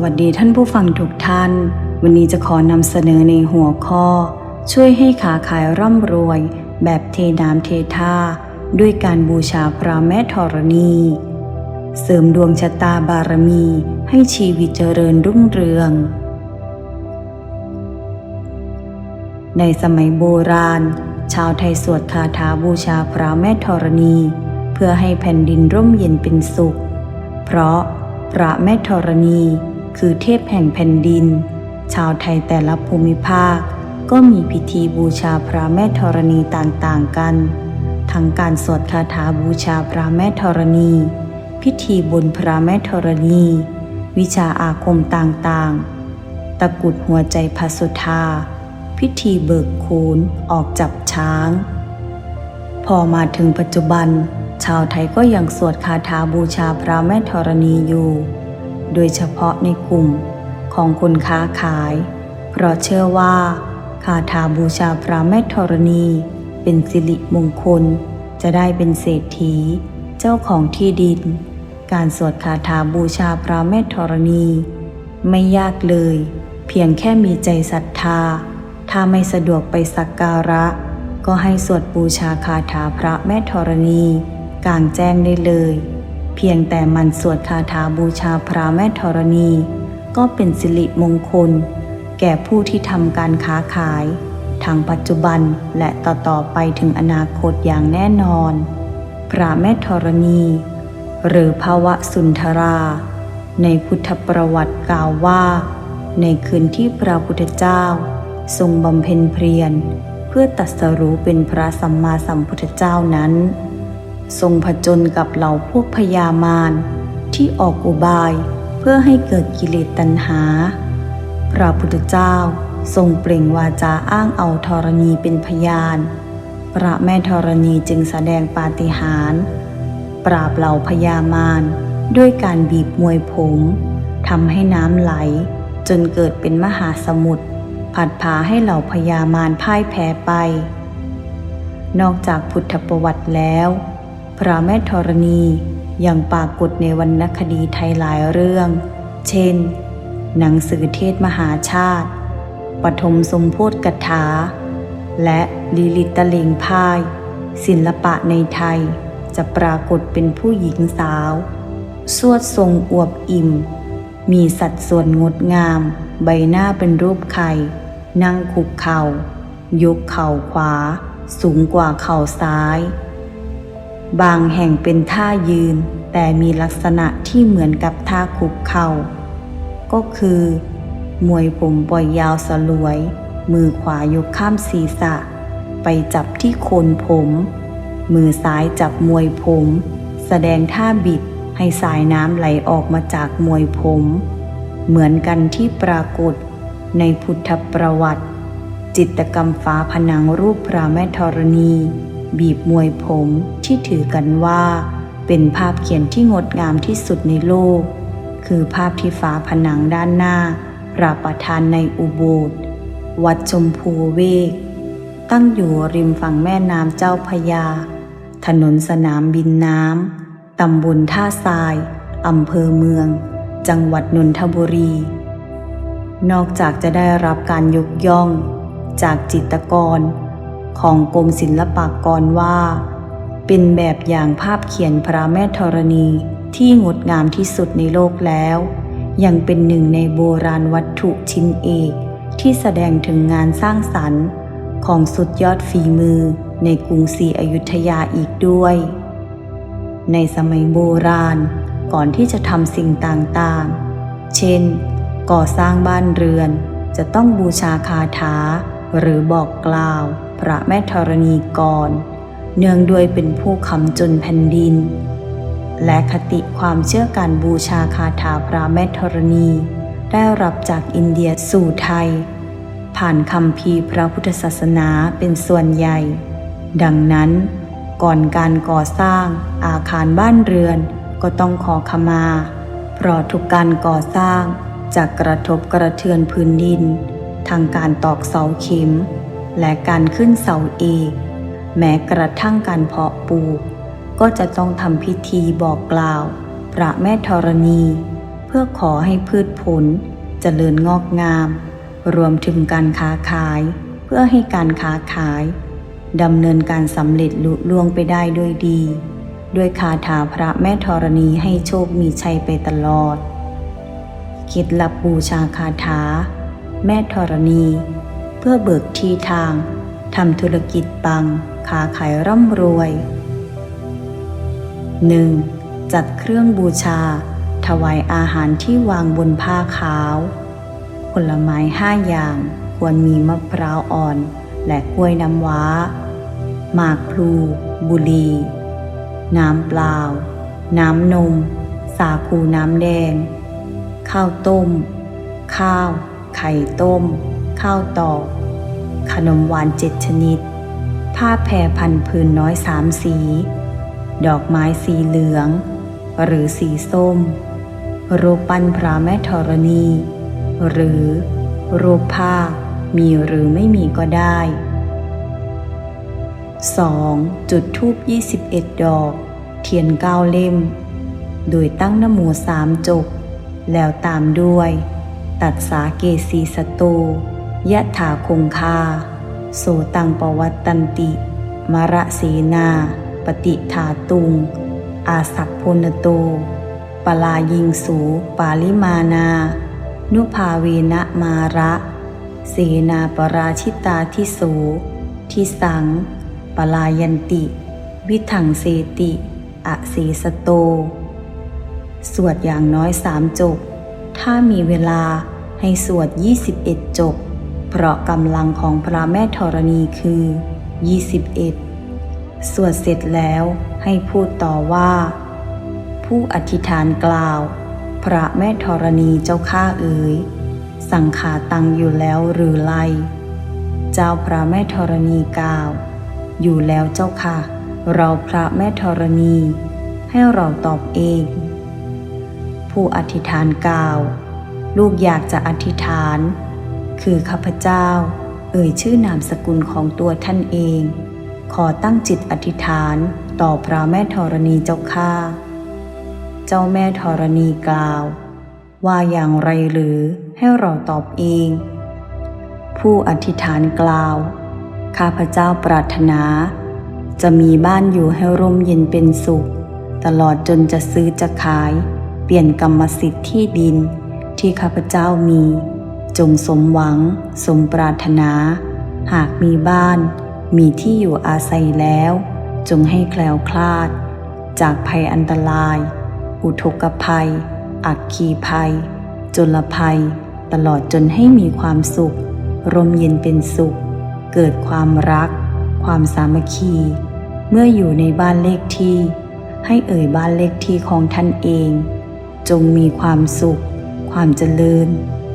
วัสดีท่านผู้ฟังทุกท่าน วันนี้จะขอนำเสนอในหัวข้อ ช่วยให้ขาขายร่ำรวย แบบเทน้ำเทท่า ด้วยการบูชาพระแม่ธรณี เสริมดวงชะตาบารมีให้ชีวิตเจริญรุ่งเรือง ในสมัยโบราณ ชาวไทยสวดคาถาบูชาพระแม่ธรณี เพื่อให้แผ่นดินร่มเย็นเป็นสุข เพราะพระแม่ธรณี คือเทพแห่งแผ่นดิน ชาวไทยแต่ละภูมิภาค ก็มีพิธีบูชาพระแม่ธรณีต่างๆกัน ทั้งการสวดคาถาบูชาพระแม่ธรณี พิธีบนพระแม่ธรณี วิชาอาคมต่างๆ ตะกุดหัวใจพระสุธา พิธีเบิกโขนออกจับช้าง พอมาถึงปัจจุบัน ชาวไทยก็ยังสวดคาถาบูชาพระแม่ธรณีอยู่ โดยเฉพาะในกลุ่มของคนค้าขาย เพราะเชื่อว่า คาถาบูชาพระแม่ธรณี เป็นสิริมงคล จะได้เป็นเศรษฐี เจ้าของที่ดิน การสวดคาถาบูชาพระแม่ธรณี ไม่ยากเลย เพียงแค่มีใจศรัทธา ถ้าไม่สะดวกไปสักการะ ก็ให้สวดบูชาคาถาพระแม่ธรณี กลางแจ้งได้เลย พียงแต่มันสวดคาถาบูชาพระแม่ธรณี ก็เป็นสิริมงคล แก่ผู้ที่ทำการค้าขาย ทางปัจจุบันและต่อๆไปถึงอนาคตอย่างแน่นอน พระแม่ธรณี หรือภาวะสุนทรา ในพุทธประวัติกล่าวว่า ในคืนที่พระพุทธเจ้า ทรงบำเพ็ญเพียร เพื่อตัสรู้เป็นพระสัมมาสัมพุทธเจ้านั้น ทรงผจญกับเหล่าพวกพญามารที่ออกอุบายเพื่อให้เกิดกิเลสตัณหา พระพุทธเจ้าทรงเปล่งวาจาอ้างเอาธรณีเป็นพยาน พระแม่ธรณีจึงแสดงปาฏิหาริย์ปราบเหล่าพญามารด้วยการบีบมวยผมทำให้น้ำไหล จนเกิดเป็นมหาสมุทรผัดพาให้เหล่าพญามารพ่ายแพ้ไป นอกจากพุทธประวัติแล้ว พระแม่ธรณียังปรากฏในวรรณคดีไทยหลายเรื่อง เช่น หนังสือเทศมหาชาติ ปฐมสมโพธกถา และลีลิตตะเลงพาย ศิลปะในไทยจะปรากฏเป็นผู้หญิงสาว สวดทรงอวบอิ่ม มีสัดส่วนงดงาม ใบหน้าเป็นรูปไข่ นั่งคุกเข่า ยกเข่าขวา สูงกว่าเข่าซ้าย บางแห่งเป็นท่ายืน แต่มีลักษณะที่เหมือนกับท่าคุกเข่า ก็คือ มวยผมปล่อยยาวสลวย มือขวายกข้ามศีรษะ ไปจับที่โคนผม มือซ้ายจับมวยผม แสดงท่าบิดให้สายน้ำไหลออกมาจากมวยผม เหมือนกันที่ปรากฏในพุทธประวัติ จิตกรรมฝาผนังรูปพระแม่ธรณี บีบมวยผมที่ถือกันว่า เป็นภาพเขียนที่งดงามที่สุดในโลก คือภาพที่ฝาผนังด้านหน้าพระประธานในอุโบสถวัดชมพูเวก ตั้งอยู่ริมฝั่งแม่น้ำเจ้าพยา ถนนสนามบินน้ำ ตำบลท่าทรายอำเภอเมือง จังหวัดนนทบุรี นอกจากจะได้รับการยกย่อง จากจิตกร ของกรมศิลปากรว่า เป็นแบบอย่างภาพเขียนพระแม่ธรณีที่งดงามที่สุดในโลกแล้ว ยังเป็นหนึ่งในโบราณวัตถุชิ้นเอกที่แสดงถึงงานสร้างสรรค์ของสุดยอดฝีมือในกรุงศรีอยุธยาอีกด้วย ในสมัยโบราณก่อนที่จะทำสิ่งต่างๆ เช่น ก่อสร้างบ้านเรือนจะต้องบูชาคาถา หรือบอกกล่าว พระแม่ธรณีก่อนเนื่องด้วยเป็นผู้คำจนแผ่นดิน และคติความเชื่อการบูชาคาถาพระแม่ธรณี ได้รับจากอินเดียสู่ไทย ผ่านคำพีพระพุทธศาสนาเป็นส่วนใหญ่ ดังนั้น ก่อนการก่อสร้างอาคารบ้านเรือนก็ต้องขอขมา เพราะทุกการก่อสร้างจะกระทบกระเทือนพื้นดิน ทางการตอกเสาเข็ม และการขึ้นเสาเอกแม้กระทั่งการเพาะปลูก ก็จะต้องทำพิธีบอกกล่าว พระแม่ธรณี เพื่อขอให้พืชผลเจริญงอกงาม รวมถึงการค้าขาย เพื่อให้การค้าขายดำเนินการสำเร็จลุล่วงไปได้ด้วยดี ด้วยคาถาพระแม่ธรณีให้โชคมีชัยไปตลอด คิดลับบูชาคาถา แม่ธรณี เพื่อเบิกทีทางทำธุรกิจปังค้าขายร่ำรวย 1. จัดเครื่องบูชา ถวายอาหารที่วางบนผ้าขาว ผลไม้ห้าอย่างควรมีมะพร้าวอ่อน และกล้วยน้ำว้า หมากพลู บุรี น้ำเปล่า น้ำนม สาคูน้ำแดง ข้าวต้ม ข้าว ไข่ต้ม ข้าวตอก ขนมหวานเจ็ดชนิด ผ้าแพรพันผืนน้อยสามสี ดอกไม้สีเหลือง หรือสีส้ม รูปปั้นพระแม่ธรณี หรือรูปภามีหรือไม่มีก็ได้ 2. จุดทูบ21 ดอก เทียนเก้าเล่ม โดยตั้งนโมสามจบ แล้วตามด้วย ตัดสาเกสีสโตยะถาคงคา โสตังปวัตตันติ มระสีนา ปฏิทาตุง อาสักพนโต ปลายิงสู ปาลิมานา นุภาเวนะมาระ เสนาปราชิตาทิโสทิสัง ปลายันติ วิถังเสติอสีสโต สวดอย่างน้อยสามจบ ถ้ามีเวลา ให้สวด 21 จบ เพราะกำลังของพระแม่ธรณีคือ 21 สวดเสร็จแล้วให้พูดต่อว่า ผู้อธิษฐานกล่าว พระแม่ธรณีเจ้าข้าเอ๋ยสังขาตังอยู่แล้วหรือไล เจ้าพระแม่ธรณีกล่าว อยู่แล้วเจ้าค่ะ เราพระแม่ธรณี ให้เราตอบเอง ผู้อธิษฐานกล่าว ลูกอยากจะอธิษฐาน คือข้าพเจ้า เอ่ยชื่อนามสกุลของตัวท่านเอง ขอตั้งจิตอธิษฐานต่อพระแม่ธรณีเจ้าข้าเจ้าแม่ธรณีกล่าว ว่าอย่างไรหรือให้เราตอบเอง ผู้อธิษฐานกล่าว ข้าพเจ้าปรารถนา จะมีบ้านอยู่ให้ร่มเย็นเป็นสุข ตลอดจนจะซื้อจะขาย เปลี่ยนกรรมสิทธิ์ที่ดิน ที่ข้าพเจ้ามี จงสมหวัง สมปรารถนา หากมีบ้าน มีที่อยู่อาศัยแล้ว จงให้แคล้วคลาด จากภัยอันตราย อุทกภัย อักคีภัย จลภัย ตลอดจนให้มีความสุข ร่มเย็นเป็นสุข เกิดความรัก ความสามัคคี เมื่ออยู่ในบ้านเลขที่ ให้เอ่ยบ้านเลขที่ของท่านเอง จงมีความสุข ความเจริญ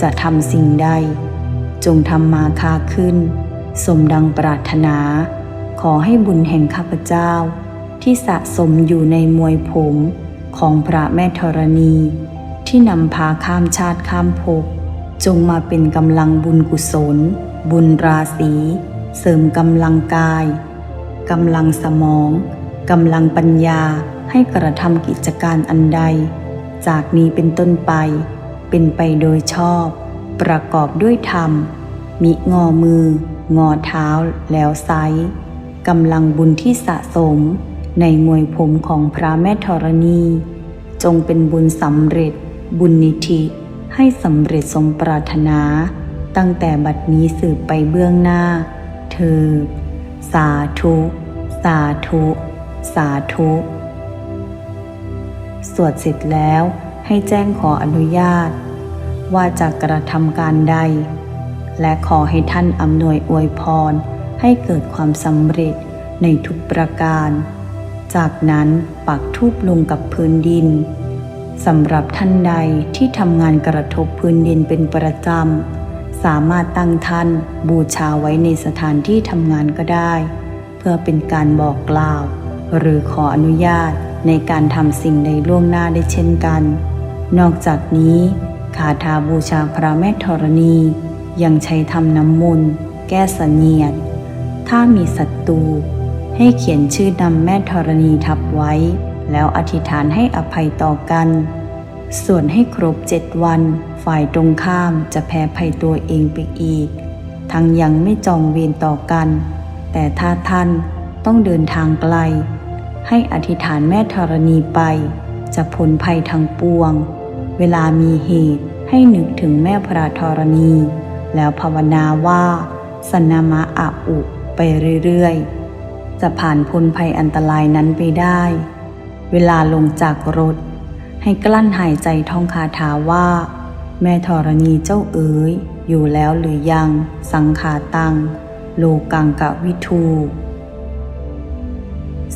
จะทำสิ่งใด จงทำมาค้าขึ้น สมดังปรารถนา ขอให้บุญแห่งข้าพเจ้า ที่สะสมอยู่ในมวยผมของพระแม่ธรณี ที่นำพาข้ามชาติข้ามภพจงมาเป็นกำลังบุญกุศล บุญราศีเสริมกำลังกายกำลังสมองกำลังปัญญาให้กระทำกิจการอันใด จากนี้เป็นต้นไป เป็นไปโดยชอบ ประกอบด้วยธรรม มิงอมือ งอเท้าแล้วไซกำลังบุญที่สะสม ในมวยผมของพระแม่ธรณี จงเป็นบุญสำเร็จ บุญนิธิให้สำเร็จสมปรารถนา ตั้งแต่บัดนี้สืบไปเบื้องหน้า เธอ สาธุ สาธุ สาธุ สวดเสร็จแล้ว ให้แจ้งขออนุญาต ว่าจะกระทำการใด และขอให้ท่านอำนวยอวยพร ให้เกิดความสำเร็จในทุกประการ จากนั้นปักทูบลงกับพื้นดินสำหรับท่านใดที่ทำงานกระทบพื้นดินเป็นประจำ สามารถตั้งท่านบูชาไว้ในสถานที่ทำงานก็ได้ เพื่อเป็นการบอกกล่าว หรือขออนุญาตในการทำสิ่งใดล่วงหน้าได้เช่นกัน นอกจากนี้คาถาบูชาพระแม่ธรณี ยังใช้ทำน้ำมนต์แก้เสนียด ถ้ามีศัตรูให้เขียนชื่อนำแม่ธรณีทับไว้ แล้วอธิษฐานให้อภัยต่อกัน ส่วนให้ครบเจ็ดวัน ฝ่ายตรงข้ามจะแพ้ภัยตัวเองไปอีก ทั้งยังไม่จองเวรต่อกัน แต่ถ้าท่านต้องเดินทางไกล ให้อธิษฐานแม่ธรณีไป จะพ้นภัยทั้งปวง เวลามีเหตุให้นึกถึงแม่พระธรณี แล้วภาวนาว่าสนามะอาอุไปเรื่อยๆ จะผ่านพ้นภัยอันตรายนั้นไปได้ เวลาลงจากรถ ให้กลั้นหายใจท่องคาถาว่า แม่ธรณีเจ้าเอ๋ยอยู่แล้วหรือยัง สังขาตัง โลกังกะวิทู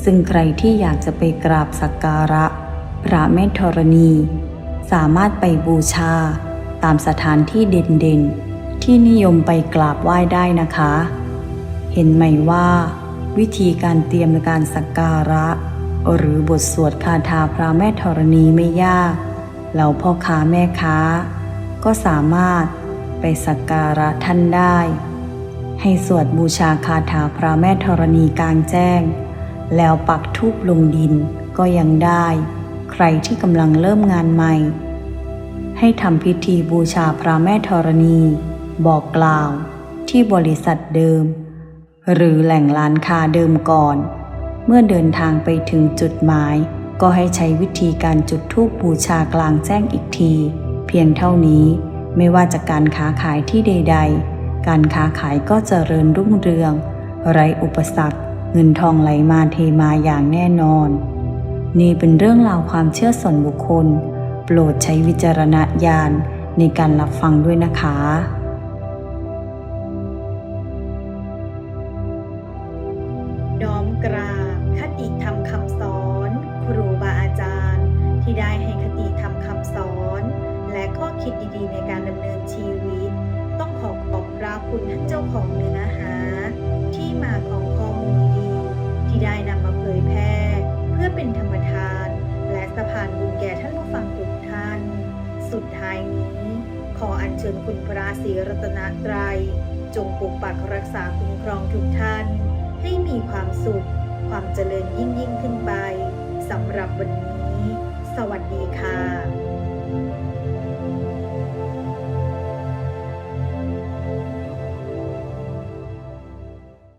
ซึ่งใครที่อยากจะไปกราบสักการะ พระแม่ธรณี สามารถไปบูชา ตามสถานที่เด่นๆ ที่นิยมไปกราบไหว้ได้นะคะ เห็นไหมว่า วิธีการเตรียมการสักการะ หรือบทสวดคาถาพระแม่ธรณีไม่ยากแล้วพ่อค้าแม่ค้า ก็สามารถไปสักการะท่านได้ ให้สวดบูชาคาถาพระแม่ธรณีกลางแจ้ง แล้วปักทูบลงดินก็ยังได้ ใครที่กำลังเริ่มงานใหม่ ให้ทำพิธีบูชาพระแม่ธรณี บอกกล่าวที่บริษัทเดิม หรือแหล่งร้านค้าเดิมก่อน เมื่อเดินทางไปถึงจุดหมาย ก็ให้ใช้วิธีการจุดธูปบูชากลางแจ้งอีกที เพียงเท่านี้ไม่ว่าจะการค้าขายที่ใด ๆ การค้าขายก็เจริญรุ่งเรือง ไรอุปสรรค เงินทองไหลมาเทมาอย่างแน่นอน นี่เป็นเรื่องราวความเชื่อส่วนบุคคล โปรดใช้วิจารณญาณในการรับฟังด้วยนะคะ น้อมกราบคติธรรมคำสอน ครูบาอาจารย์ ที่ได้ให้คติธรรมคำสอน และข้อคิดดีๆ ในการดำเนินชีวิต ต้องขอขอบพระคุณท่านเจ้าของเนื้อหา ที่มาของข้อมูลดีที่ได้นำมาเผยแพร่ เพื่อเป็นธรรมทาน และสะพานบุญแก่ท่านผู้ฟังทุกท่าน สุดท้ายนี้ ขออัญเชิญคุณพระศรีรัตนตรัย จงปกปักรักษาคุ้มครองทุกท่าน ให้มีความสุข ความเจริญยิ่งยิ่งขึ้นไปสำหรับวันนี้ สวัสดีค่ะ